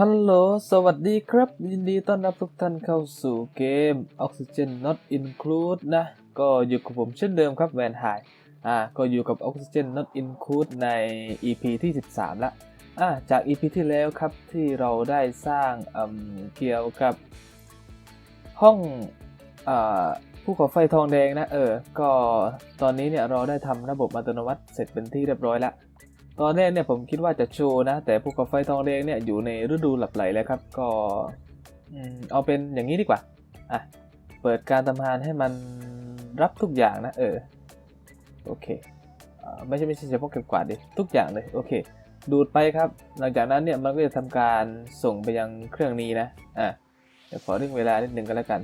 ฮัลโหล สวัสดีครับ ยินดีต้อนรับทุกท่านเข้าสู่เกม Oxygen Not Include นะ ก็อยู่กับผมเช่นเดิมครับแวนไฮอ่า ก็อยู่กับ Oxygen Not Include ใน EP ที่ 13 ละ อ่า จาก EP ที่แล้วครับที่เราได้สร้างอืมเกี่ยวกับ ห้องอ่าภูเขาไฟทองแดงนะ เออ ก็ตอนนี้เนี่ยเราได้ทำระบบอัตโนมัติเสร็จเป็นที่เรียบร้อยแล้ว ตอนแรกเนี่ยผมคิดว่าจะโชว์นะ แต่ภูเขาไฟทองแดงเนี่ยอยู่ในฤดูหลับไหลแล้วครับ ก็เอาเป็นอย่างนี้ดีกว่าอะเปิดการทำงานให้มันรับทุกอย่างนะ เออโอเคไม่ใช่ไม่ใช่เฉพาะเก็บกวาดดิทุกอย่างเลยโอเค ดูดไปครับ หลังจากนั้นเนี่ยมันก็จะทำการส่งไปยังเครื่องนี้นะอะเดี๋ยวขอเรื่องเวลานิดหนึ่งก็แล้วกัน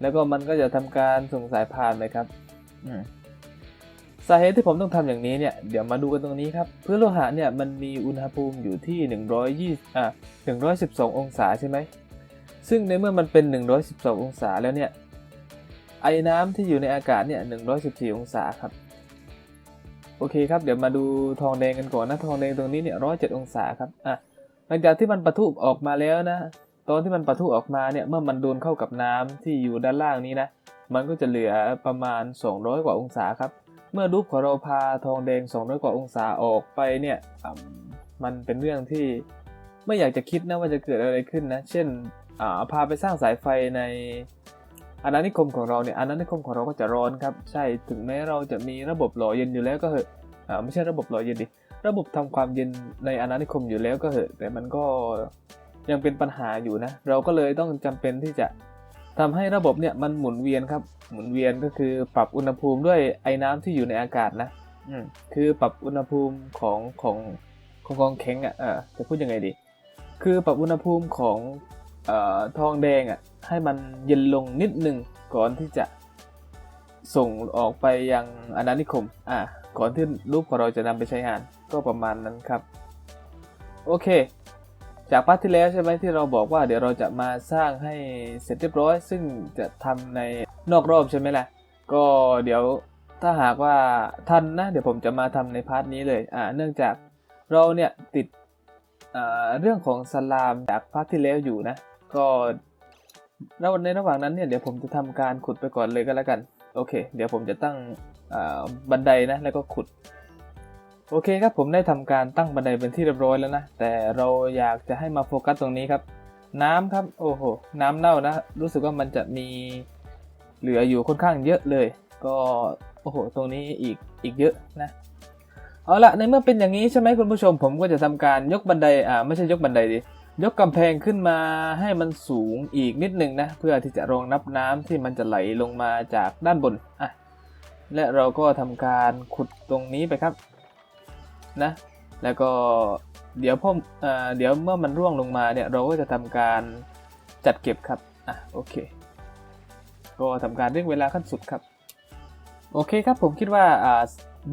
แล้วก็มันก็จะทำการส่งสายพานไปครับ อืม สาเหตุที่ผมต้องทำอย่างนี้เนี่ยเดี๋ยวมาดูกันตรงนี้ครับพื้นโลหะเนี่ยมันมีอุณหภูมิอยู่ที่120อะ112 องศาใช่ไหมซึ่งในเมื่อมันเป็น 112 องศาแล้วเนี่ยไอ้น้ำที่อยู่ในอากาศเนี่ย114 องศาครับโอเคครับเดี๋ยวมาดูทองแดงกันก่อนนะทองแดงตรงนี้เนี่ย107องศาครับอะหลังจากที่มันปะทุออกมาแล้วนะตอนที่มันปะทุออกมาเนี่ยเมื่อมันโดนเข้ากับน้ำที่อยู่ด้านล่างนี้นะมันก็จะเหลือประมาณ 200 กว่าองศาครับ เมื่อรูปของเราพาทองแดง200กว่าองศาออกไปเนี่ยมันเป็นเรื่องที่ไม่อยากจะคิดนะว่าจะเกิดอะไรขึ้นนะ เช่นาพาไปสร้างสายไฟในอาณานิคมของเราเนี่ยอาณานิคมของเราก็จะร้อนครับ ใช่ถึงแม้เราจะมีระบบหล่อเย็นอยู่แล้วก็เหอะไม่ใช่ระบบหล่อเย็นดิระบบทำความเย็นในอาณานิคมอยู่แล้วก็เหอะแต่มันก็ยังเป็นปัญหาอยู่นะ เราก็เลยต้องจำเป็นที่จะ ทำให้ระบบเนี่ยมันหมุนเวียนครับ หมุนเวียนก็คือปรับอุณหภูมิด้วยไอ้น้ำที่อยู่ในอากาศนะอืมคือปรับอุณหภูมิของของของกองแข็งอะเออจะพูดยังไงดี คือปรับอุณหภูมิของเอ่อทองแดงอะให้มันเย็นลงนิดหนึ่งก่อนที่จะส่งออกไปยังอาณานิคม อ่าก่อนที่รูปของเราจะนำไปใช้งานก็ประมาณนั้นครับ โอเค จากพาร์ทที่แล้วใช่ไหมที่เราบอกว่าเดี๋ยวเราจะมาสร้างให้เสร็จเรียบร้อย ซึ่งจะทำในนอกรอบใช่ไหมล่ะ ก็เดี๋ยวถ้าหากว่าทันนะ เดี๋ยวผมจะมาทำในพาร์ทนี้เลยอ่าเนื่องจากเราเนี่ยติดอ่าเรื่องของสลามจากพาร์ทที่แล้วอยู่นะ ก็แล้วในระหว่างนั้นเนี่ยเดี๋ยวผมจะทำการขุดไปก่อนเลยก็แล้วกัน โอเค เดี๋ยวผมจะตั้งอ่าบันไดนะแล้วก็ขุด โอเคครับผมได้ทำการตั้งบันไดเป็นที่เรียบร้อยแล้วนะ แต่เราอยากจะให้มาโฟกัสตรงนี้ครับ น้ำครับโอ้โหน้ำเน่านะ รู้สึกว่ามันจะมีเหลืออยู่ค่อนข้างเยอะเลย ก็โอ้โหตรงนี้อีกอีกเยอะนะเอาละในเมื่อเป็นอย่างนี้ใช่ไหมคุณผู้ชม ผมก็จะทำการยกบันไดอ่าไม่ใช่ยกบันไดดิยกกำแพงขึ้นมาให้มันสูงอีกนิดหนึ่งนะเพื่อที่จะรองรับน้ำที่มันจะไหลลงมาจากด้านบนอะและเราก็ทำการขุดตรงนี้ไปครับ นะ แล้วก็เดี๋ยวพ่อเดี๋ยวเมื่อมันร่วงลงมาเนี่ยเราก็จะทำการจัดเก็บครับอะโอเค ก็ทำการเร่งเวลาขั้นสุดครับ โอเคครับผมคิดว่า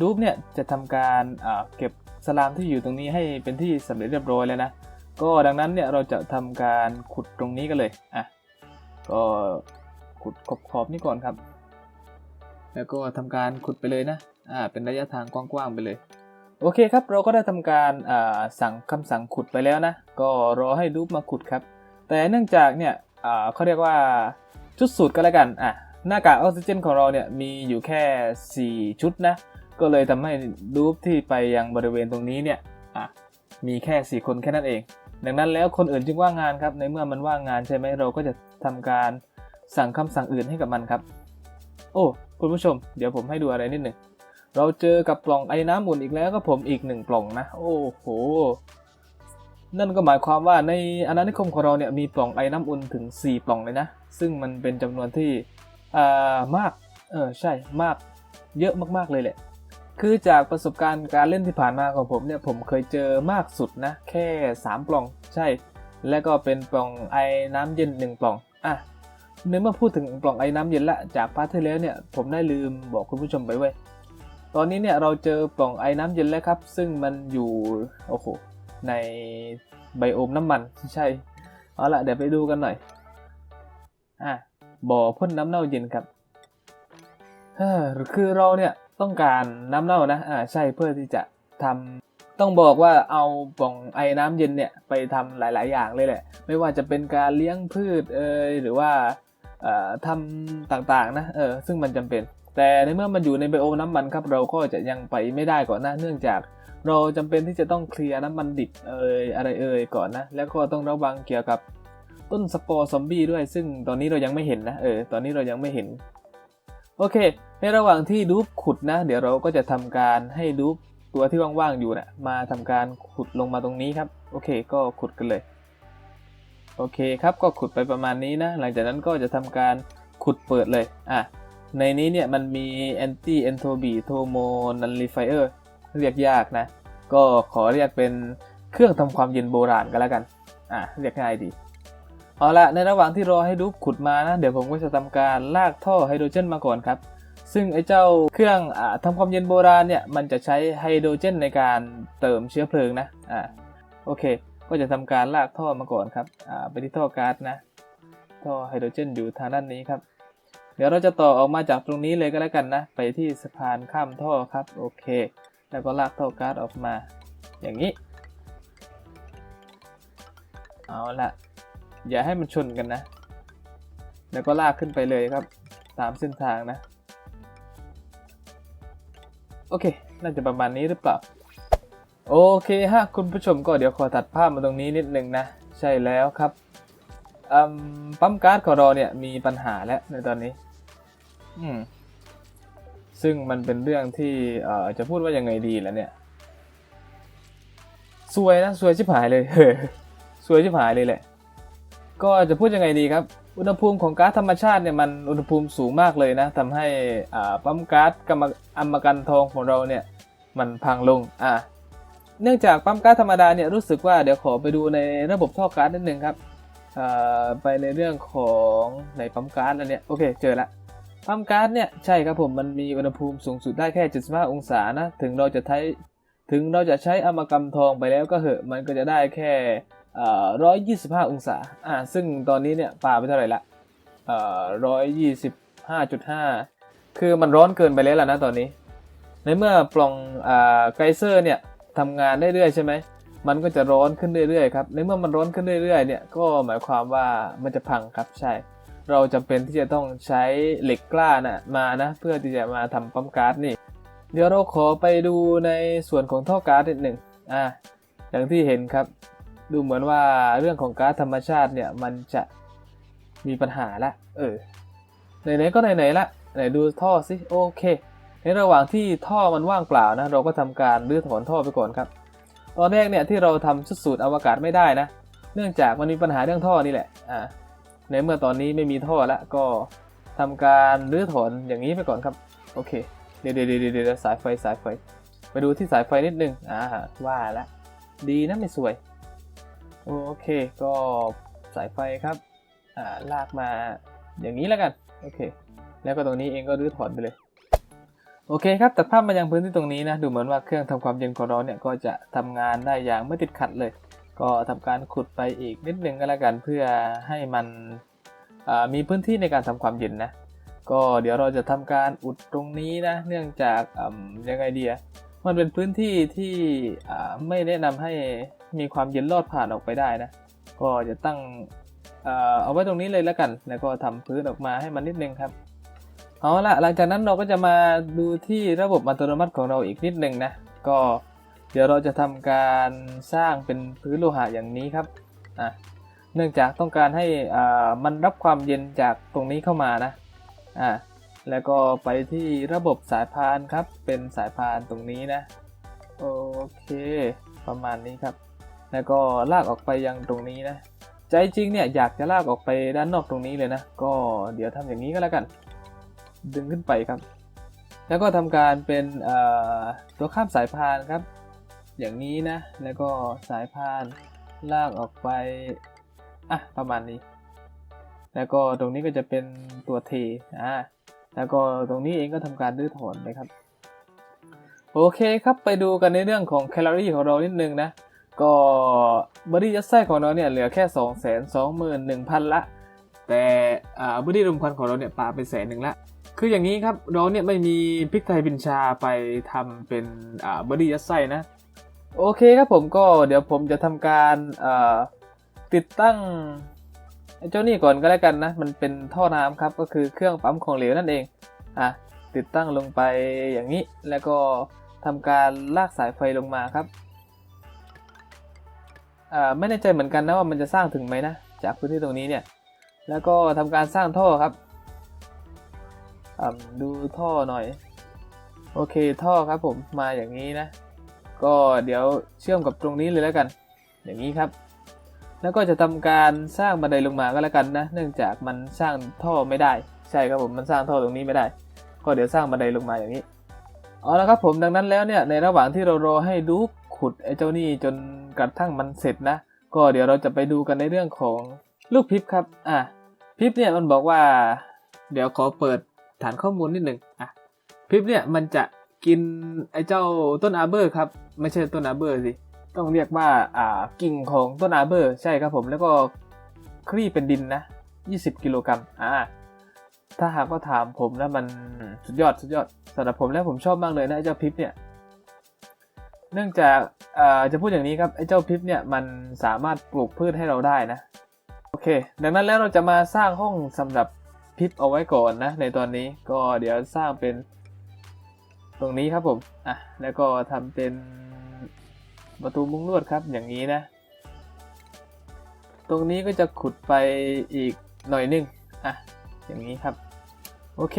ดูปเนี่ยจะทำการเก็บสลามที่อยู่ตรงนี้ให้เป็นที่สำเร็จเรียบร้อยแล้วนะ ก็ดังนั้นเนี่ยเราจะทำการขุดตรงนี้กันเลยอะก็ขุดขอบขอบๆนี่ก่อนครับ แล้วก็ทำการขุดไปเลยนะอ่าเป็นระยะทางกว้างๆไปเลย โอเคครับเราก็ได้ทำการสั่งคำสั่งขุดไปแล้วนะ ก็รอให้รูปมาขุดครับ แต่เนื่องจากเนี่ยเขาเรียกว่าชุดสูตรก็แล้วกันอะหน้ากากออกซิเจนของเราเนี่ยมีอยู่แค่ 4 ชุดนะ ก็เลยทำให้รูปที่ไปยังบริเวณตรงนี้เนี่ยอะมีแค่ 4 คนแค่นั้นเอง ดังนั้นแล้วคนอื่นจึงว่างงานครับ ในเมื่อมันว่างงานใช่ไหมเราก็จะทำการสั่งคำสั่งอื่นให้กับมันครับ โอ้คุณผู้ชม เดี๋ยวผมให้ดูอะไรนิดหนึ่ง เราเจอกับปล่องไอ้น้ำอุ่นอีกแล้วก็ผมอีกหนึ่งปล่องนะ โอ้โห นั่นก็หมายความว่าในอาณานิคมของเราเนี่ยมีปล่องไอ้น้ำอุ่นถึง 4 ปล่องเลยนะ ซึ่งมันเป็นจำนวนที่อ่ามาก เออใช่มาก เยอะมากๆเลยแหละ คือจากประสบการณ์การเล่นที่ผ่านมาของผมเนี่ยผมเคยเจอมากสุดนะ แค่ 3 ปล่อง ใช่ และก็เป็นปล่องไอ้น้ำเย็น 1 ปล่อง อะในเมื่อพูดถึงปล่องไอ้น้ำเย็นละ จากพาร์ทที่แล้วเนี่ยผมได้ลืมบอกคุณผู้ชมไปเว้ ตอนนี้เนี่ยเราเจอปล่องไอ้น้ำเย็นแล้วครับ ซึ่งมันอยู่โอ้โหในไบโอมน้ำมันใช่เอาละเดี๋ยวไปดูกันหน่อยอะบ่อพ่นน้ำเน่าเย็นครับเฮ้อคือเราเนี่ยต้องการน้ำเน่านะอ่าใช่เพื่อที่จะทำต้องบอกว่าเอาป่องไอ้น้ำเย็นเนี่ยไปทำหลาย ๆ อย่างเลยแหละ ไม่ว่าจะเป็นการเลี้ยงพืชเอยหรือว่าทำต่าง ๆ นะเออซึ่งมันจำเป็น แต่ในเมื่อมันอยู่ในไบโอน้ำมันครับเราก็จะยังไปไม่ได้ก่อนนะเนื่องจาก เราจำเป็นที่จะต้องเคลียร์น้ำมันดิบเอยอะไรเอยก่อนนะ แล้วก็ต้องระวังเกี่ยวกับต้นสปอร์ซอมบี้ด้วย ซึ่งตอนนี้เรายังไม่เห็นนะเออตอนนี้เรายังไม่เห็น โอเค ในระหว่างที่ดูปขุดนะ เดี๋ยวเราก็จะทำการให้ดูปตัวที่ว่างๆอยู่นะ่ะมาทำการขุดลงมาตรงนี้ครับ โอเค ก็ขุดกันเลยโอเคครับก็ขุดไปประมาณนี้นะ หลังจากนั้นก็จะทำการขุดเปิดเลยอะ ในนี้เนี่ยมันมี anti entropy thermo nullifier เรียกยากนะ ก็ขอเรียกเป็นเครื่องทำความเย็นโบราณกันแล้วกัน อะ เรียกง่ายดี เอาละในระหว่างที่รอให้ดูขุดมานะ เดี๋ยวผมก็จะทำการลากท่อไฮโดรเจนมาก่อนครับ ซึ่งไอ้เจ้าเครื่องอาทำความเย็นโบราณเนี่ย มันจะใช้ไฮโดรเจนในการเติมเชื้อเพลิงนะ อ่าโอเค ก็จะทำการลากท่อมาก่อนครับ อ่าไปที่ท่อก๊าซนะ ท่อไฮโดรเจนอยู่ทางด้านนี้ครับ เดี๋ยวเราจะต่อออกมาจากตรงนี้เลยก็แล้วกันนะ ไปที่สะพานข้ามท่อครับ โอเค แล้วก็ลากท่อก๊าซออกมา อย่างนี้ เอาละอย่าให้มันชนกันนะ แล้วก็ลากขึ้นไปเลยครับ ตามเส้นทางนะ โอเค น่าจะประมาณนี้หรือเปล่า โอเคฮะ คุณผู้ชมก็เดี๋ยวขอตัดภาพมาตรงนี้นิดนึงนะ ใช่แล้วครับปั๊มก๊าซของเราเนี่ยมีปัญหาแล้วในตอนนี้ อืม ซึ่งมันเป็นเรื่องที่เอ่อจะพูดว่ายังไงดีแล่ะเนี่ยสวยนะสวยชิบหายเลยสวยชิบหายเลยแหละ ก็จะพูดยังไงดีครับ อุณหภูมิของก๊าซธรรมชาติเนี่ยมันอุณหภูมิสูงมากเลยนะทำให้อ่าปั๊มก๊าซกำมอัมกันทองของเราเนี่ย มันพังลงอ่าเนื่องจากปั๊มก๊าซธรรมดาเนี่ยรู้สึกว่าเดี๋ยวขอไปดูในระบบท่อก๊าซนิดนึงครับอ่าไปในเรื่องของในปั๊มก๊าซแล้วเนี่ยโอเคเจอละ ปั๊มก๊าซเนี่ยใช่ครับผมมันมีอุณหภูมิสูงสุดได้แค่ 75 องศานะ ถึงเราจะใช้ถึงเราจะใช้อะมากำทองไปแล้วก็เหอะมันก็จะได้แค่ร้อยยี่สิบห้าองศาอ่าซึ่งตอนนี้เนี่ยปาไปเท่าไหร่ละเอ่อร้อยยี่สิบห้าจุดห้าคือมันร้อนเกินไปแล้วล่ะนะตอนนี้ ในเมื่อปล่องอ่าไกเซอร์เนี่ยทำงานได้เรื่อยใช่ไหมมันก็จะร้อนขึ้นเรื่อยๆครับ ในเมื่อมันร้อนขึ้นเรื่อยๆเนี่ยก็หมายความว่ามันจะพังครับใช่ เราจำเป็นที่จะต้องใช้เหล็กกล้านะมานะ เพื่อที่จะมาทำปั๊มก๊าซนี่ เดี๋ยวเราขอไปดูในส่วนของท่อก๊าซนิดหนึ่งอ่าอย่างที่เห็นครับ ดูเหมือนว่าเรื่องของก๊าซธรรมชาติเนี่ยมันจะมีปัญหาละเออไหนๆก็ไหนๆละไหนดูท่อสิโอเค ในระหว่างที่ท่อมันว่างเปล่านะเราก็ทำการรื้อถอนท่อไปก่อนครับ ตอนแรกเนี่ยที่เราทำชุดสูตรอวกาศไม่ได้นะ เนื่องจากมันมีปัญหาเรื่องท่อนี่แหละอ่า ในเมื่อตอนนี้ไม่มีท่อละก็ทำการรื้อถอนอย่างนี้ไปก่อนครับ โอเค เดี๋ยวเดี๋ยวเดี๋ยวเดสายไฟสายไฟ ไปดูที่สายไฟนิดนึงอ่าว่าละดีนะไม่สวย โอเคก็สายไฟครับอ่าลากมาอย่างนี้แล้วกัน โอเค แล้วก็ตรงนี้เองก็รื้อถอนไปเลยโอเคครับตัดภาพมายังพื้นที่ตรงนี้นะ ดูเหมือนว่าเครื่องทำความเย็นของเราเนี่ยก็จะทำงานได้อย่างไม่ติดขัดเลย ก็ทำการขุดไปอีกนิดนึงก็แล้วกันเพื่อให้มันมีพื้นที่ในการทำความเย็นนะ ก็เดี๋ยวเราจะทำการอุดตรงนี้นะ เนื่องจากยังไงเดีอะมันเป็นพื้นที่ที่ไม่แนะนำให้มีความเย็นลอดผ่านออกไปได้นะ ก็จะตั้งเอ่อเอาไว้ตรงนี้เลยแล้วกัน แล้วก็ทำพื้นออกมาให้มันนิดนึงครับเอาละหลังจากนั้นเราก็จะมาดูที่ระบบอัตโนมัติของเราอีกนิดนึงนะ ก็ เดี๋ยวเราจะทำการสร้างเป็นพื้นโลหะอย่างนี้ครับอะเนื่องจากต้องการให้อ่ามันรับความเย็นจากตรงนี้เข้ามานะอ่าแล้วก็ไปที่ระบบสายพานครับเป็นสายพานตรงนี้นะโอเคประมาณนี้ครับ แล้วก็ลากออกไปยังตรงนี้นะ ใจจริงเนี่ยอยากจะลากออกไปด้านนอกตรงนี้เลยนะ ก็เดี๋ยวทำอย่างนี้ก็แล้วกัน ดึงขึ้นไปครับ แล้วก็ทำการเป็นตัวข้ามสายพานครับ อย่างนี้นะ แล้วก็สายพานลากออกไป อะ ประมาณนี้ แล้วก็ตรงนี้ก็จะเป็นตัวเทอ่าแล้วก็ตรงนี้เองก็ทำการรื้อถอนนะครับ โอเคครับไปดูกันในเรื่องของแคลอรี่ของเรานิดนึงนะ ก็บอดี้ยัดไส้ของเราเนี่ยเหลือแค่ 2 2 1 0 0 0 ละ แต่อ่าบอดี้รวมควันของเราเนี่ยปาไปแสนหนึ่งละคืออย่างนี้ครับเราเนี่ยไม่มีพริกไทยบินชาไปทำเป็นอ่าบอดี้ยัดไส้นะ โอเคครับผมก็เดี๋ยวผมจะทำการติดตั้งเจ้านี่ก่อนก็แล้วกันนะ มันเป็นท่อน้ำครับ ก็คือเครื่องปั๊มของเหลวนั่นเอง อะ ติดตั้งลงไปอย่างนี้ แล้วก็ทำการลากสายไฟลงมาครับอ่าไม่แน่ใจเหมือนกันนะว่ามันจะสร้างถึงไหมนะ จากพื้นที่ตรงนี้เนี่ย แล้วก็ทำการสร้างท่อครับอ่าดูท่อหน่อย โอเค ท่อครับผม มาอย่างนี้นะ ก็เดี๋ยวเชื่อมกับตรงนี้เลยแล้วกัน อย่างนี้ครับ แล้วก็จะทำการสร้างบันไดลงมาก็แล้วกันนะ เนื่องจากมันสร้างท่อไม่ได้ ใช่ครับผมมันสร้างท่อตรงนี้ไม่ได้ ก็เดี๋ยวสร้างบันไดลงมาอย่างนี้เอาละครับผมดังนั้นแล้วเนี่ยในระหว่างที่เรารอให้ดูขุดไอ้เจ้านี่จนกระทั่งมันเสร็จนะ ก็เดี๋ยวเราจะไปดูกันในเรื่องของลูกพิบครับอะพิบเนี่ยมันบอกว่า เดี๋ยวขอเปิดฐานข้อมูลนิดหนึ่งอะพิบเนี่ยมันจะ กินไอ้เจ้าต้นอาเบอร์ครับ ไม่ใช่ต้นอาเบอร์สิ ต้องเรียกว่าอ่ากิ่งของต้นอาเบอร์ ใช่ครับผมแล้วก็คลี่เป็นดินนะ 20 กิโลกรัมอ่าถ้าหากว่าถามผมแล้วมันสุดยอดสุดยอดสำหรับผมแล้วผมชอบมากเลยนะไอ้เจ้าพิบเนี่ย เนื่องจากอ่าจะพูดอย่างนี้ครับไอ้เจ้าพิบเนี่ยมันสามารถปลูกพืชให้เราได้นะโอเค ดังนั้นแล้วเราจะมาสร้างห้องสำหรับพิบเอาไว้ก่อนนะในตอนนี้ก็เดี๋ยวสร้างเป็น ตรงนี้ครับผม อะ แล้วก็ทำเป็นประตูมุ้งลวดครับ อย่างนี้นะ ตรงนี้ก็จะขุดไปอีกหน่อยหนึง อะ อย่างนี้ครับ โอเค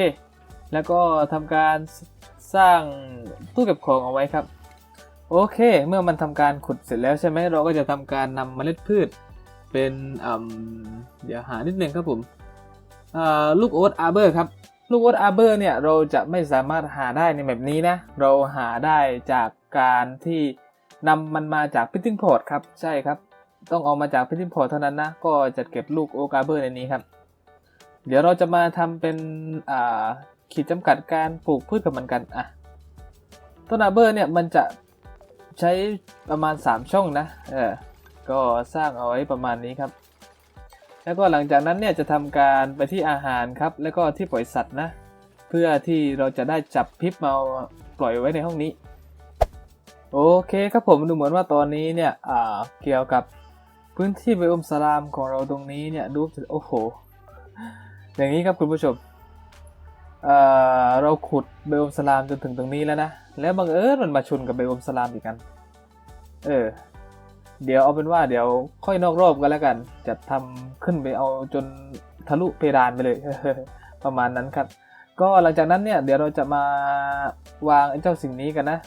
แล้วก็ทำการสร้างตู้เก็บของเอาไว้ครับ โอเค เมื่อมันทำการขุดเสร็จแล้วใช่ไหม เราก็จะทำการนำเมล็ดพืช เป็นอ่ำเดี๋ยวหานิดนึงครับผมอ่าลูกโอ๊ตอาร์เบอร์ครับ ลูกวอตอาร์เบอร์เนี่ยเราจะไม่สามารถหาได้ในแบบนี้นะ เราหาได้จากการที่นำมันมาจากพิทติ้งพอร์ตครับ ใช่ครับ ต้องเอามาจากพิทติ้งพอร์ตเท่านั้นนะ ก็จะเก็บลูกโอกาเบอร์ในนี้ครับ เดี๋ยวเราจะมาทำเป็นขีดจำกัดการปลูกพืชกับมันกันอะต้นอาเบอร์เนี่ยมันจะใช้ประมาณ 3 ช่องนะ เออ ก็สร้างเอาไว้ประมาณนี้ครับ แล้วก็หลังจากนั้นเนี่ยจะทำการไปที่อาหารครับ แล้วก็ที่ปล่อยสัตว์นะ เพื่อที่เราจะได้จับพิษมาปล่อยไว้ในห้องนี้ โอเคครับผมดูเหมือนว่าตอนนี้เนี่ยเกี่ยวกับพื้นที่ไบโอมสลามของเราตรงนี้เนี่ยดูโอ้โห อย่างนี้ครับคุณผู้ชมเเราขุดไบโอมสลามจนถึงตรงนี้แล้วนะ แล้วบังเอิญมันมาชนกับไบโอมสลามอีกกัน เออ เดี๋ยวเอาเป็นว่าเดี๋ยวค่อยนอกรอบกันแล้วกัน จะทำขึ้นไปเอาจนทะลุเพดานไปเลย ประมาณนั้นครับ ก็หลังจากนั้นเนี่ยเดี๋ยวเราจะมาวางไอ้เจ้าสิ่งนี้กันนะ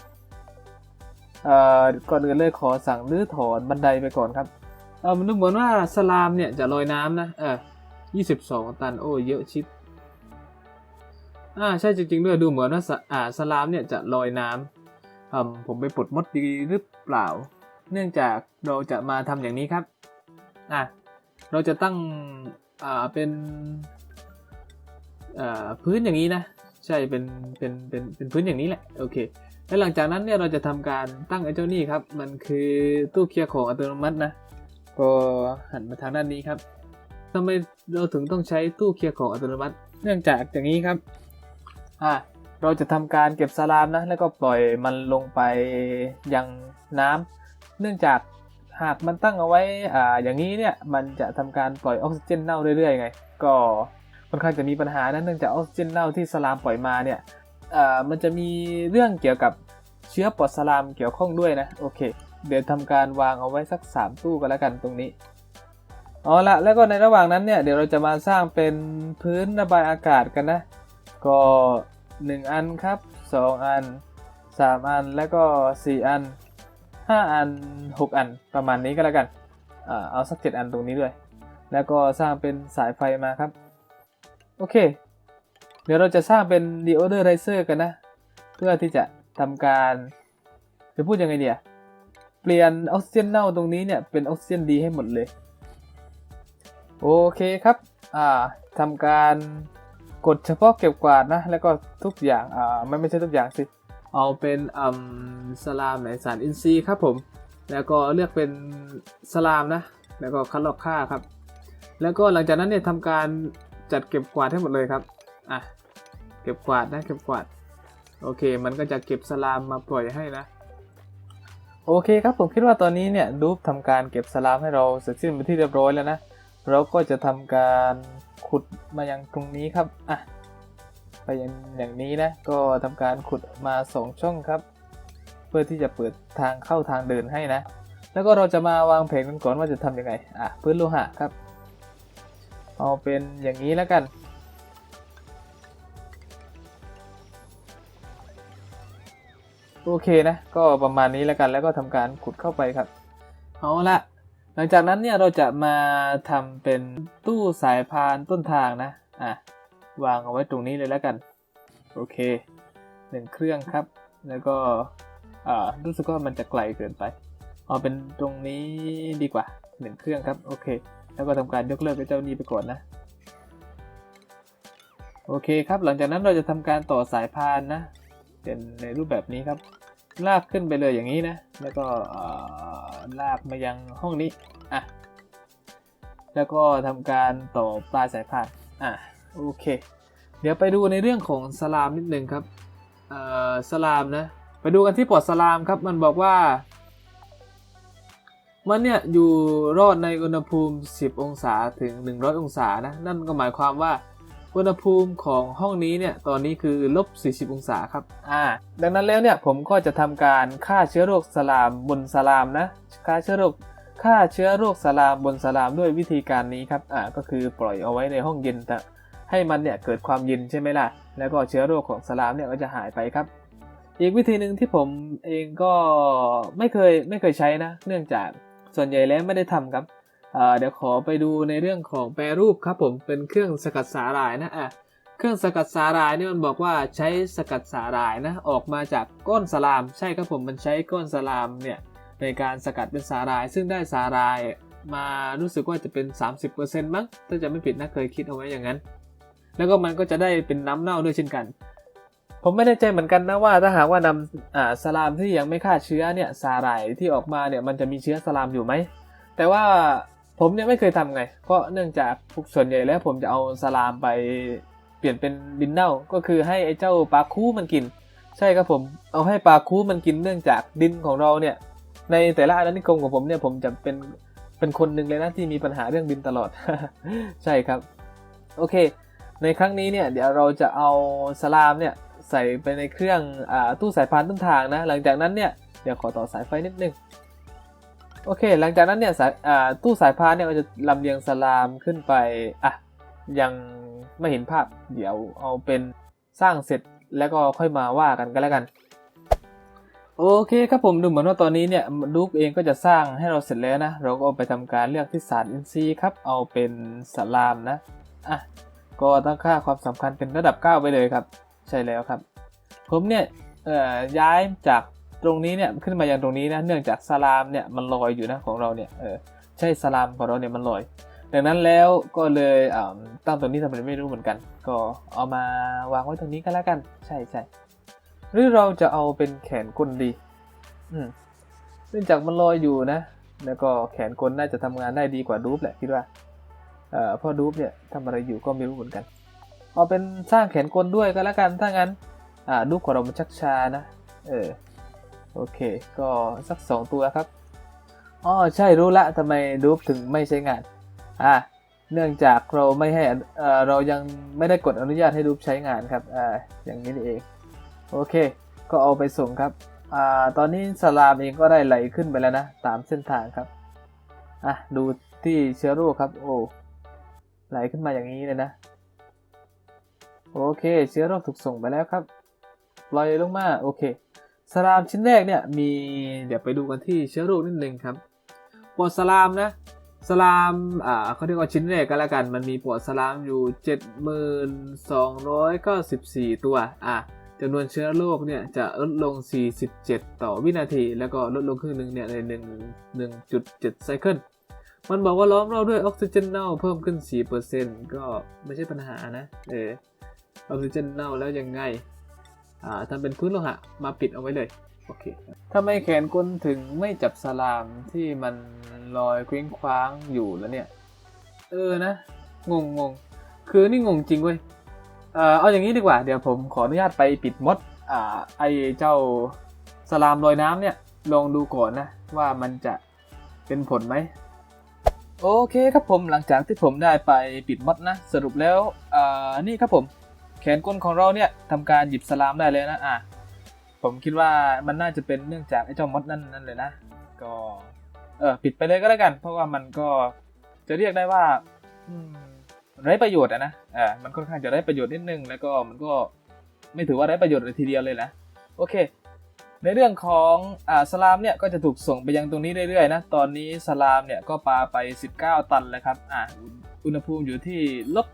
เอ่อก่อนอื่นเลยขอสั่งรื้อถอนบันไดไปก่อนครับเออมันดูเหมือนว่าสลามเนี่ยจะลอยน้ำนะเออยี่สิบสองตันโอ้เยอะชิดอ่าใช่จริงๆด้วยดูเหมือนว่าสอ่าสลามเนี่ยจะลอยน้ำอืมผมไปปลดมดดีหรือเปล่า เนื่องจากเราจะมาทำอย่างนี้ครับอะเราจะตั้งอ่าเป็นอ่าพื้นอย่างนี้นะใช่เป็นเป็นเป็นเป็นพื้นอย่างนี้แหละโอเคแล้วหลังจากนั้นเนี่ยเราจะทำการตั้งไอ้เจ้านี่ครับ มันคือตู้เคลียร์ของอัตโนมัตินะ ก็หันมาทางด้านนี้ครับทำไมเราถึงต้องใช้ตู้เคลียร์ของอัตโนมัติ เนื่องจากอย่างนี้ครับอ่าเราจะทำการเก็บสลามนะ แล้วก็ปล่อยมันลงไปยังน้ำ เนื่องจากหากมันตั้งเอาไว้อ่าอย่างนี้เนี่ยมันจะทำการปล่อยออกซิเจนเน่าเรื่อยๆไง ก็ค่อนข้างจะมีปัญหานะเนื่องจากออกซิเจนเน่าที่สลามปล่อยมาเนี่ยอ่ามันจะมีเรื่องเกี่ยวกับเชื้อปอดสลามเกี่ยวข้องด้วยนะโอเค เดี๋ยวทำการวางเอาไว้สัก 3 ตู้กันแล้วกันตรงนี้เอาละแล้วก็ในระหว่างนั้นเนี่ยเดี๋ยวเราจะมาสร้างเป็นพื้นระบายอากาศกันนะ ก็ 1 อันครับ 2 อัน 3 อันแล้วก็ 4 อัน 5อัน6อันประมาณนี้ก็แล้วกันเอาสัก7อันตรงนี้ด้วย แล้วก็สร้างเป็นสายไฟมาครับ โอเค เดี๋ยวเราจะสร้างเป็น deodorizer กันนะ เพื่อที่จะทำการจะพูดยังไงเดียเปลี่ยนออกซิเจนเน่าตรงนี้เนี่ย เป็นออกซิเจนดีให้หมดเลย โอเคครับ อ่าทำการกดเฉพาะเก็บกวาดนะ แล้วก็ทุกอย่าง อ่า ไม่ไม่ใช่ทุกอย่างสิ เอาเป็นอืมสลามในสารอินทรีย์ครับผม แล้วก็เลือกเป็นสลามนะ แล้วก็คัดลอกค่าครับ แล้วก็หลังจากนั้นเนี่ยทำการจัดเก็บกวาดให้หมดเลยครับ อะ เก็บกวาดนะ เก็บกวาด โอเค มันก็จะเก็บสลามมาปล่อยให้นะ โอเคครับ ผมคิดว่าตอนนี้เนี่ยดูปทำการเก็บสลามให้เราเสร็จสิ้นไปนที่เรียบร้อยแล้วนะ เราก็จะทำการขุดมายังตรงนี้ครับ อะ ไปอย่างนี้นะ ก็ทำการขุดมาสองช่องครับ เพื่อที่จะเปิดทางเข้าทางเดินให้นะ แล้วก็เราจะมาวางแผนกันก่อนว่าจะทำยังไง อะพื้นโลหะครับ เอาเป็นอย่างนี้แล้วกันโอเคนะ ก็ประมาณนี้แล้วกัน แล้วก็ทำการขุดเข้าไปครับ เอาละหลังจากนั้นเนี่ยเราจะมาทำเป็นตู้สายพานต้นทางนะ อะ วางเอาไว้ตรงนี้เลยแล้วกัน โอเคหนึ่งเครื่องครับ แล้วก็รู้สึกว่ามันจะไกลเกินไปเอาเป็นตรงนี้ดีกว่าหนึ่งเครื่องครับ โอเค แล้วก็ทำการยกเลิกไอ้เจ้านี้ไปก่อนนะ โอเคครับ หลังจากนั้นเราจะทำการต่อสายพานนะ เป็นในรูปแบบนี้ครับ ลากขึ้นไปเลยอย่างนี้นะ แล้วก็ลากมายังห้องนี้ อะ แล้วก็ทำการต่อปลายสายพาน อะ โอเค เดี๋ยวไปดูในเรื่องของสลามนิดหนึ่งครับเอ่อสลามนะ ไปดูกันที่ปลอดสลามครับ มันบอกว่า มันเนี่ยอยู่รอดในอุณหภูมิ 10 องศาถึง 100 องศานะ นั่นก็หมายความว่าอุณหภูมิของห้องนี้เนี่ย ตอนนี้คือลบ 40 องศาครับ อ่า ดังนั้นแล้วเนี่ย ผมก็จะทำการฆ่าเชื้อโรคสลามบนสลามนะ ฆ่าเชื้อโรค ฆ่าเชื้อโรคสลามบนสลามด้วยวิธีการนี้ครับ อ่า ก็คือปล่อยเอาไว้ในห้องเย็นแต่ ให้มันเนี่ยเกิดความเย็นใช่ไหมล่ะ แล้วก็เชื้อโรคของสลามเนี่ยก็จะหายไปครับ อีกวิธีหนึ่งที่ผมเองก็ไม่เคยไม่เคยใช้นะ เนื่องจากส่วนใหญ่แล้วไม่ได้ทำครับเดี๋ยวขอไปดูในเรื่องของแปรรูปครับผมเป็นเครื่องสกัดสาหร่ายนะอะเครื่องสกัดสาหร่ายนี่มันบอกว่าใช้สกัดสาหร่ายนะออกมาจากก้นสลาม ใช่ครับผมมันใช้ก้นสลามเนี่ยในการสกัดเป็นสาหร่าย ซึ่งได้สาหร่ายมารู้สึกว่าจะเป็น 30%มั้งถ้าจะไม่ผิดนะเคยคิดเอาไว้อย่างนั้น แล้วก็มันก็จะได้เป็นน้ำเน่าด้วยเช่นกัน ผมไม่แน่ใจเหมือนกันนะว่าถ้าหากว่านำอ่าสลามที่ยังไม่ฆ่าเชื้อเนี่ยสาหร่ายที่ออกมาเนี่ยมันจะมีเชื้อสลามอยู่ไหมแต่ว่าผมเนี่ยไม่เคยทำไง เพราะเนื่องจากส่วนใหญ่แล้วผมจะเอาสลามไปเปลี่ยนเป็นดินเน่า ก็คือให้ไอ้เจ้าปลาคูมันกิน ใช่ครับผม เอาให้ปลาคูมันกินเนื่องจากดินของเราเนี่ย ในแต่ละอาณานิคมของผมเนี่ยผมจะเป็นเป็นคนหนึ่งเลยนะที่มีปัญหาเรื่องดินตลอด ใช่ครับ โอเค ในครั้งนี้เนี่ยเดี๋ยวเราจะเอาสลามเนี่ยใส่ไปในเครื่องอตู้สายพานต้นทางนะ หลังจากนั้นเนี่ยเดี๋ยวขอต่อสายไฟนิดนึงโอเค หลังจากนั้นเนี่ยสายตู้สายพานเนี่ยก็จะลำเลียงสลามขึ้นไปอะยังไม่เห็นภาพเดี๋ยวเอาเป็นสร้างเสร็จแล้วก็ค่อยมาว่ากันกันแล้วกัน โอเคครับผมดูเหมือนว่าตอนนี้เนี่ยดูเองก็จะสร้างให้เราเสร็จแล้วนะ เราก็ไปทำการเลือกที่สารอินทรีย์ครับ เอาเป็นสลามนะอะ ก็ตั้งค่าความสำคัญเป็นระดับ 9 ไปเลยครับ ใช่แล้วครับ ผมเนี่ยย้ายจากตรงนี้เนี่ยขึ้นมาอยังตรงนี้นะเนื่องจากสลามเนี่ยมันลอยอยู่นะของเราเนี่ยเออใช่สลามของเราเนี่ยมันลอย ดังนั้นแล้วก็เลยตั้งตรงนี้ทำไมไม่รู้เหมือนกัน ก็เอามาวางไว้ตรงนี้ก็แล้วกัน ใช่ใช่หรือเราจะเอาเป็นแขนกลดี อืมเนื่องจากมันลอยอยู่นะ แล้วก็แขนกลน่าจะทำงานได้ดีกว่าดูปแหละคิดว่า เอ่อรูปเนี่ยทำอะไรอยู่ก็ไม่รู้เหมือนกัน เอาเป็นสร้างแขนกลด้วยก็แล้วกันถ้างั้นอ่าดูปของเรามันชักช้านะเออโอเค ก็สักสองตัวครับอ๋อใช่รู้ละทำไมดูปถึงไม่ใช้งานอ่าเนื่องจากเราไม่ให้เออเรายังไม่ได้กดอนุญาตให้ดูปใช้งานครับอ่าอย่างนี้นี่เองโอเค ก็เอาไปส่งครับอ่าตอนนี้สลามเองก็ได้ไหลขึ้นไปแล้วนะตามเส้นทางครับอะดูที่เชื้อโรคครับโอ้ ไหลขึ้นมาอย่างนี้เลยนะ โอเค เชื้อโรคถูกส่งไปแล้วครับลอยลงมา โอเค สลามชิ้นแรกเนี่ยมีเดี๋ยวไปดูกันที่เชื้อโรคนิดนึงครับปอดสลามนะสลามอ่าเขาเรียกว่าชิ้นแรกก็แล้วกัน มันมีปอดสลามอยู่ 7294 ตัว อะจำนวนเชื้อโรคเนี่ยจะลดลง 47 ต่อวินาที แล้วก็ลดลงครึ่งหนึ่งเนี่ยใน1 1.7ไซเคิล มันบอกว่าล้อมเราด้วยออกซิเจนเน่าเพิ่มขึ้น 4%ก็ไม่ใช่ปัญหานะ เออออกซิเจนเน่าแล้วยังไง อ่าทำเป็นพื้นโลหะมาปิดเอาไว้เลย โอเคทำไมแขนกลถึงไม่จับสลามที่มันลอยเคว้งคว้างอยู่แล้วเนี่ย เออนะ งงงงคือนี่งงจริงเว้ยเอ่อเอาอย่างนี้ดีกว่า เดี๋ยวผมขออนุญาตไปปิดมด อ่า ไอเจ้าสลามลอยน้ำเนี่ย ลองดูก่อนนะ ว่ามันจะเป็นผลไหม โอเคครับผมหลังจากที่ผมได้ไปปิดมอดนะ สรุปแล้วอ่านี่ครับผม แขนกลของเราเนี่ยทำการหยิบสลามได้เลยนะอะผมคิดว่ามันน่าจะเป็นเนื่องจากไอ้เจ้ามอดนั่นนั่นเลยนะ ก็เออปิดไปเลยก็แล้วกัน เพราะว่ามันก็จะเรียกได้ว่าไร้ประโยชน์อะนะอ่ามันค่อนข้างจะไร้ประโยชน์นิดนึงแล้วก็มันก็ไม่ถือว่าไร้ประโยชน์เลยทีเดียวเลยนะโอเค ในเรื่องของอ่าสลามเนี่ยก็จะถูกส่งไปยังตรงนี้เรื่อยๆนะตอนนี้สลามเนี่ยก็ปาไป 19 ตันแล้วครับอ่าอุณหภูมิอยู่ที่ลบ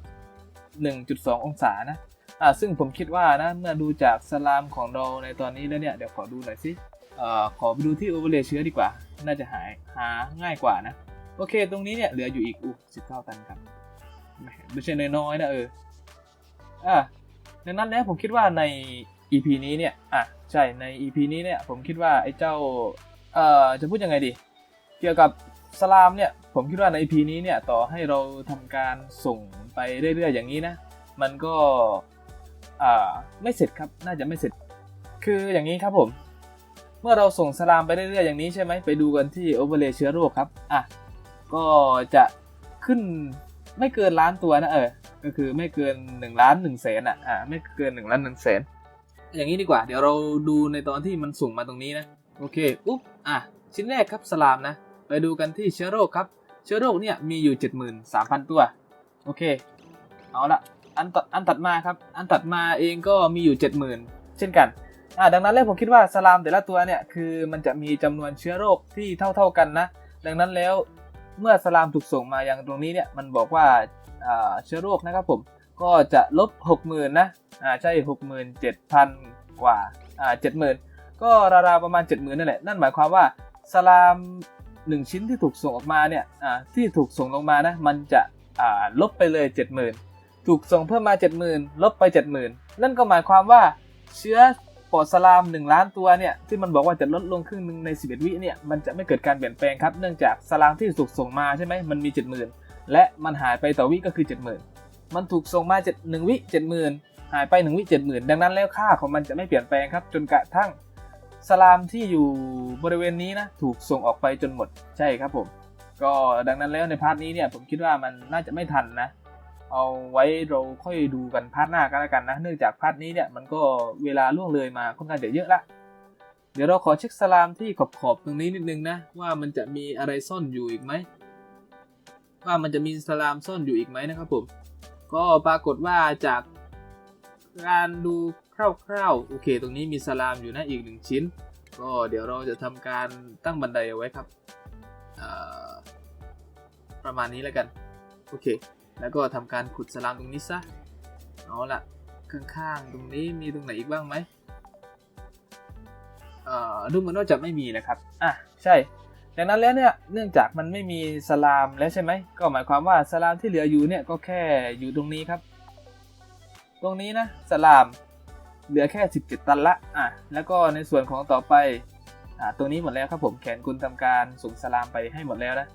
1.2 องศานะอ่าซึ่งผมคิดว่านะเมื่อดูจากสลามของเราในตอนนี้แล้วเนี่ยเดี๋ยวขอดูหน่อยสิเอ่อขอไปดูที่โอเวอร์เลเชื้อดีกว่า น่าจะหายหาง่ายกว่านะ โอเคตรงนี้เนี่ยเหลืออยู่อีกอู้19 ตันครับไม่ไม่ใช่น้อยๆนะเอออ่าดังนั้นแล้วผมคิดว่าใน EP นี้เนี่ยอะใช่ใน EP นี้เนี่ยผมคิดว่าไอ้เจ้าเอ่อจะพูดยังไงดี เกี่ยวกับสลามเนี่ยผมคิดว่าใน EP นี้เนี่ยต่อให้เราทำการส่งไปเรื่อยๆอย่างนี้นะ มันก็อ่าไม่เสร็จครับน่าจะไม่เสร็จ คืออย่างนี้ครับผม เมื่อเราส่งสลามไปเรื่อยๆอย่างนี้ใช่ไหมไปดูกันที่โอเวอร์เลย์เชื้อโรคครับอะก็จะขึ้นไม่เกินล้านตัวนะเออก็คือไม่เกิน1ล้าน1แสนอะอ่าไม่เกิน1ล้าน1แสน อย่างนี้ดีกว่า เดี๋ยวเราดูในตอนที่มันส่งมาตรงนี้นะ โอเค อุ๊บ อะ ชิ้นแรกครับสลามนะ ไปดูกันที่เชื้อโรคครับ เชื้อโรคเนี่ยมีอยู่ 73,000 ตัว โอเค เอาละอันต่ออันตัดมาครับ อันตัดมาเองก็มีอยู่ 70,000 เช่นกัน อ่าดังนั้นแล้วผมคิดว่าสลามแต่ละตัวเนี่ยคือมันจะมีจำนวนเชื้อโรคที่เท่า ๆกันนะ ดังนั้นแล้วเมื่อสลามถูกส่งมาอยังตรงนี้เนี่ยมันบอกว่าเชื้อโรคนะครับผม ก็จะลบ 60,000นะอ่าใช่ 67,000 กว่าอ่า70,000 ก็ราวๆประมาณ 70,000นั่นแหละ นั่นหมายความว่าสลาม1ชิ้นที่ถูกส่งออกมาเนี่ยอ่าที่ถูกส่งลงมานะมันจะอ่าลบไปเลย 70,000 ถูกส่งเพิ่มมา 70,000 ลบไป 70,000 นั่นก็หมายความว่าเชื้อปอดสลาม 1 ล้านตัวเนี่ยที่มันบอกว่าจะลดลงครึ่งหนึ่งใน 11 วิเนี่ยมันจะไม่เกิดการเปลี่ยนแปลงครับเนื่องจากสลามที่ถูกส่งมาใช่ไหมมันมี 70,000 และมันหายไปต่อวิก็คือ 70,000 มันถูกส่งมา7 1วิ70,000 หายไป 1 วิ 70,000 ดังนั้นแล้วค่าของมันจะไม่เปลี่ยนแปลงครับ จนกระทั่งสลามที่อยู่บริเวณนี้นะถูกส่งออกไปจนหมดใช่ครับผม ก็ดังนั้นแล้วในพาร์ทนี้เนี่ยผมคิดว่ามันน่าจะไม่ทันนะ เอาไว้เราค่อยดูกันพาร์ทหน้ากันแล้วกันนะ เนื่องจากพาร์ทนี้เนี่ยมันก็เวลาล่วงเลยมาค่อนข้างจะเยอะละเดี๋ยวเราขอเช็คสลามที่ขอบขอบๆตรงนี้นิดนึงนะ ว่ามันจะมีอะไรซ่อนอยู่อีกไหมว่ามันจะมีสลามซ่อนอยู่อีกไหมนะครับผม ก็ปรากฏว่าจากการดูคร่าวๆ โอเค ตรงนี้มีสลามอยู่นะอีกหนึ่งชิ้น ก็เดี๋ยวเราจะทำการตั้งบันไดเอาไว้ครับ ประมาณนี้แล้วกัน โอเค แล้วก็ทำการขุดสลามตรงนี้ซะ เอาละข้างๆ ตรงนี้มีตรงไหนอีกบ้างไหมดูเหมือนว่าจะไม่มีนะครับ อะ ใช่ ดังนั้นแล้วเนี่ยเนื่องจากมันไม่มีสลามแล้วใช่ไหมก็หมายความว่าสลามที่เหลืออยู่เนี่ยก็แค่อยู่ตรงนี้ครับ ตรงนี้นะสลามเหลือแค่ 17 ตันละอะแล้วก็ในส่วนของต่อไปอ่าตรงนี้หมดแล้วครับผมแขนคุณทำการส่งสลามไปให้หมดแล้วนะ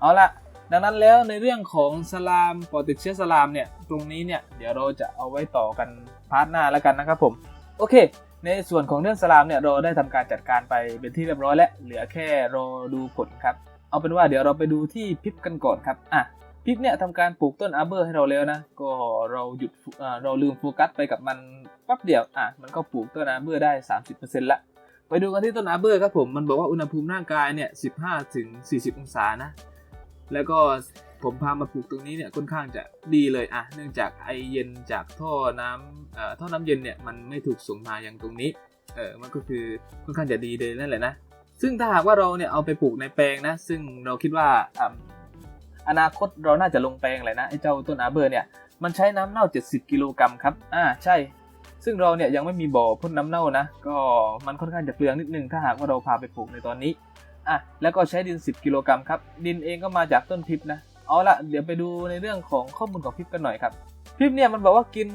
เอาละดังนั้นแล้วในเรื่องของสลามปอดติดเชื้อสลามเนี่ยตรงนี้เนี่ยเดี๋ยวเราจะเอาไว้ต่อกันพาร์ทหน้าแล้วกันนะครับผมโอเค ในส่วนของเรื่องสลามเนี่ยเราได้ทำการจัดการไปเป็นที่เรียบร้อยแล้วเหลือแค่รอดูผลครับ เอาเป็นว่าเดี๋ยวเราไปดูที่พิปกันก่อนครับอะพิกเนี่ยทำการปลูกต้นอาร์เบอร์ให้เราแล้วนะก็เราหยุดเราลืมโฟกัสไปกับมันแป๊บเดียวอะมันก็ปลูกต้นอาร์เบอร์ได้ 30%ละไปดูกันที่ต้นอาร์เบอร์ครับผมมันบอกว่าอุณหภูมิร่างกายเนี่ย 15ถึง40 องศานะแล้วก็ ผมพามาปลูกตรงนี้เนี่ยค่อนข้างจะดีเลยอะเนื่องจากไอเย็นจากท่อน้ำเอ่อท่อน้ำเย็นเนี่ยมันไม่ถูกส่งมายังตรงนี้เออมันก็คือค่อนข้างจะดีเลยนั่นแหละนะซึ่งถ้าหากว่าเราเนี่ยเอาไปปลูกในแปลงนะ ซึ่งเราคิดว่าออนาคตเราน่าจะลงแปลงเลยนะไอ้เจ้าต้นอาเบอร์เนี่ยมันใช้น้ำเน่า 70 กิโลกรัมครับอ่าใช่ ซึ่งเราเนี่ยยังไม่มีบ่อพ่นน้ำเน่านะ ก็มันค่อนข้างจะเปลืองนิดนึงถ้าหากว่าเราพาไปปลูกในตอนนี้อะแล้วก็ใช้ดิน 10 กิโลกรัมครับ ดินเองก็มาจากต้นพริบนะ เอาละเดี๋ยวไปดูในเรื่องของข้อมูลของพิบกันหน่อยครับ พิบเนี่ยมันบอกว่ากิน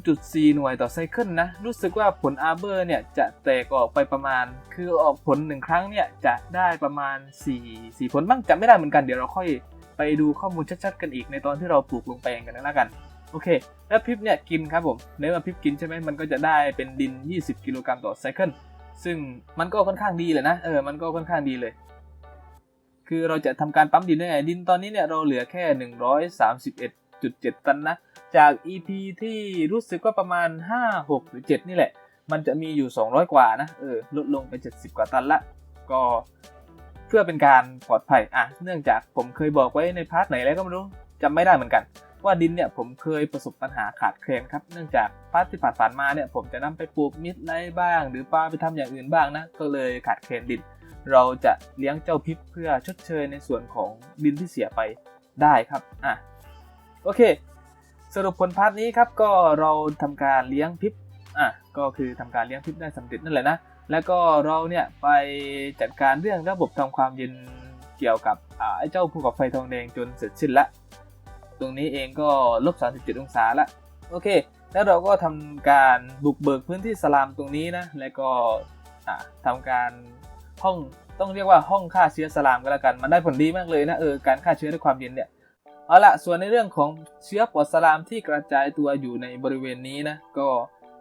0.4 หน่วยต่อไซเคิลนะ รู้สึกว่าผลอาร์เบอร์เนี่ยจะแตกออกไปประมาณ คือออกผลหนึ่งครั้งเนี่ยจะได้ประมาณ 4 4 ผลบ้างจำไม่ได้เหมือนกันเดี๋ยวเราค่อยไปดูข้อมูลชัดๆกันอีกในตอนที่เราปลูกลงแปลงกันแล้วกันโอเค แล้วพิบเนี่ยกินครับผมในเมื่อพิบกินใช่ไหมมันก็จะได้เป็นดิน 20 กิโลกรัมต่อไซเคิลซึ่งมันก็ค่อนข้างดีเลยนะ เออ มันก็ค่อนข้างดีเลย คือเราจะทำการปั๊มดินได้ไงดินตอนนี้เนี่ยเราเหลือแค่ 131.7 ตันนะ จาก EP ที่รู้สึกว่าประมาณ 5 6 หรือ 7 นี่แหละ มันจะมีอยู่ 200 กว่านะ เออ ลดลงไป 70 กว่าตันละ ก็เพื่อเป็นการปลอดภัย อะ เนื่องจากผมเคยบอกไว้ในพาร์ทไหนแล้วก็ไม่รู้จำไม่ได้เหมือนกัน ว่าดินเนี่ยผมเคยประสบปัญหาขาดแคลนครับ เนื่องจากพาร์ทที่ผ่านๆมาเนี่ยผมจะนำไปปลูกมิดไลบ้าง หรือปลาไปทำอย่างอื่นบ้างนะ ก็เลยขาดแคลนดิน เราจะเลี้ยงเจ้าพิษเพื่อชดเชยในส่วนของดินที่เสียไปได้ครับอะโอเค สรุปผลพาร์ทนี้ครับก็เราทำการเลี้ยงพิษอะก็คือทำการเลี้ยงพิษได้สำเร็จนั่นแหละนะแล้วก็เราเนี่ยไปจัดการเรื่องระบบทำความเย็นเกี่ยวกับอ่าไอ้เจ้าภูเขาไฟทองแดงจนเสร็จสิ้นละ ตรงนี้เองก็ลบ37องศาละโอเค แล้วเราก็ทำการบุกเบิกพื้นที่สลามตรงนี้นะแล้วก็อ่าทำการ ห้องต้องเรียกว่าห้องฆ่าเชื้อสลามก็แล้วกัน มันได้ผลดีมากเลยนะเออการฆ่าเชื้อด้วยความเย็นเนี่ยเอาละส่วนในเรื่องของเชื้อปอดสลามที่กระจายตัวอยู่ในบริเวณนี้นะก็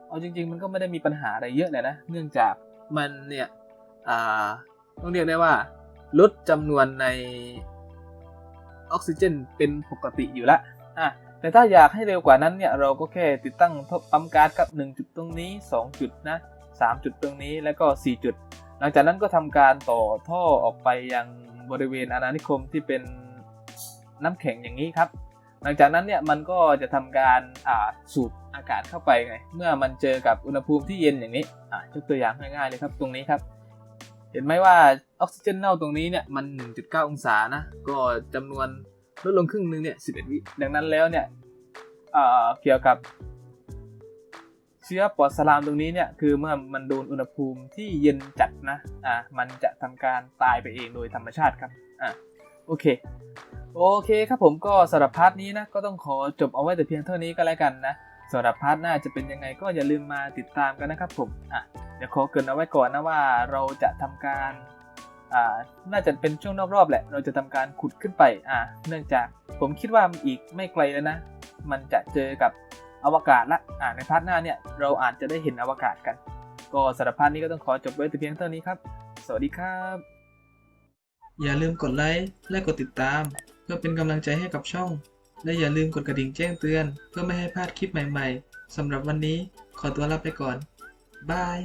เอาจริง ๆ มันก็ไม่ได้มีปัญหาอะไรเยอะเลยนะ เนื่องจากมันเนี่ยอ่าต้องเรียกได้ว่า ลดจำนวนในออกซิเจนเป็นปกติอยู่ละอะแต่ถ้าอยากให้เร็วกว่านั้นเนี่ยเราก็แค่ติดตั้งทบปั๊มก๊าซกับ1จุดตรงนี้ 2 จุดนะ3จุดตรงนี้แล้วก็ 4 จุด หลังจากนั้นก็ทำการต่อท่อออกไปยังบริเวณอาณานิคมที่เป็นน้ำแข็งอย่างนี้ครับ หลังจากนั้นเนี่ยมันก็จะทำการสูบอากาศเข้าไปไง เมื่อมันเจอกับอุณหภูมิที่เย็นอย่างนี้อ่ายกตัวอย่างง่ายๆเลยครับตรงนี้ครับ เห็นไหมว่าออกซิเจนเน่าตรงนี้เนี่ยมัน 1.9 องศานะ ก็จำนวนลดลงครึ่งหนึงเนี่ย 11 วิ ดังนั้นแล้วเนี่ยเกี่ยวกับ เชื้อปอดสลามตรงนี้เนี่ยคือเมื่อมันโดนอุณหภูมิที่เย็นจัดนะอ่ามันจะทำการตายไปเองโดยธรรมชาติครับอ่าโอเคโอเคครับผมก็สำหรับพาร์ทนี้นะก็ต้องขอจบเอาไว้แต่เพียงเท่านี้ก็แล้วกันนะสำหรับพาร์ทหน้าจะเป็นยังไงก็อย่าลืมมาติดตามกันนะครับผมอะเดี๋ยวขอเกินเอาไว้ก่อนนะว่าเราจะทำการอ่าน่าจะเป็นช่วงนอกรอบแหละ เราจะทำการขุดขึ้นไปอ่าเนื่องจากผมคิดว่าอีกไม่ไกลแล้วนะ มันจะเจอกับ อวกาศละอ่าในพาร์ทหน้าเนี่ยเราอาจจะได้เห็นอวกาศกัน ก็สำหรับพาร์ทนี้ก็ต้องขอจบไว้แต่เพียงเท่านี้ครับ สวัสดีครับ อย่าลืมกดไลค์และกดติดตาม เพื่อเป็นกำลังใจให้กับช่อง และอย่าลืมกดกระดิ่งแจ้งเตือน เพื่อไม่ให้พลาดคลิปใหม่ ๆสำหรับวันนี้ขอตัวลาไปก่อนบาย